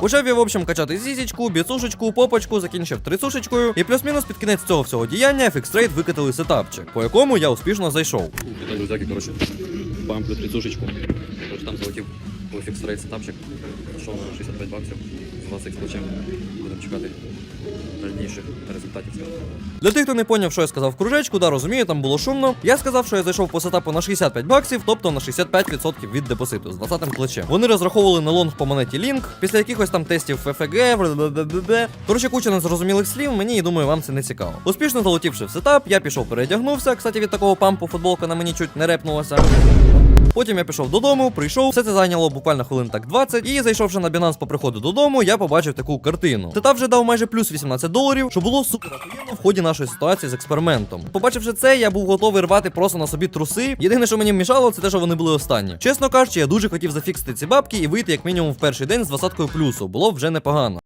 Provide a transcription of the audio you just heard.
Почав я, в общем, качати зізічку, біцушечку, попочку, закінчив трисушечкою, і плюс-мінус під кінець цього всього діяння фікстрейт викатили сетапчик, по якому я успішно зайшов. Вітаю, друзяки, коротше, памплю трисушечку. Коротше, там залетів у сетапчик. Пішов на 65 баксів, 20 плечем. Будемо чекати дальніших результатів. Для тих, хто не поняв, що я сказав в кружечку, да, розумію, там було шумно. Я сказав, що я зайшов по сетапу на 65 баксів, тобто на 65% від депозиту з 20 плечем. Вони розраховували на лонг по монеті Link, після якихось там тестів ФФГ, бла-бла-бла-бла-бла. Коротше, куча незрозумілих слів, мені і думаю, вам це не цікаво. Успішно залетівши в сетап, я пішов передягнувся. Кстати, від такого пампу футболка на мені чуть не репнулася. Потім я пішов додому, прийшов, все це зайняло буквально хвилин так 20, і зайшовши на Binance по приходу додому, я побачив таку картину. Тета вже дав майже плюс 18 доларів, що було супер в ході нашої ситуації з експериментом. Побачивши це, я був готовий рвати просто на собі труси. Єдине, що мені мішало, це те, що вони були останні. Чесно кажучи, я дуже хотів зафіксити ці бабки і вийти як мінімум в перший день з двадцяткою плюсу. Було вже непогано.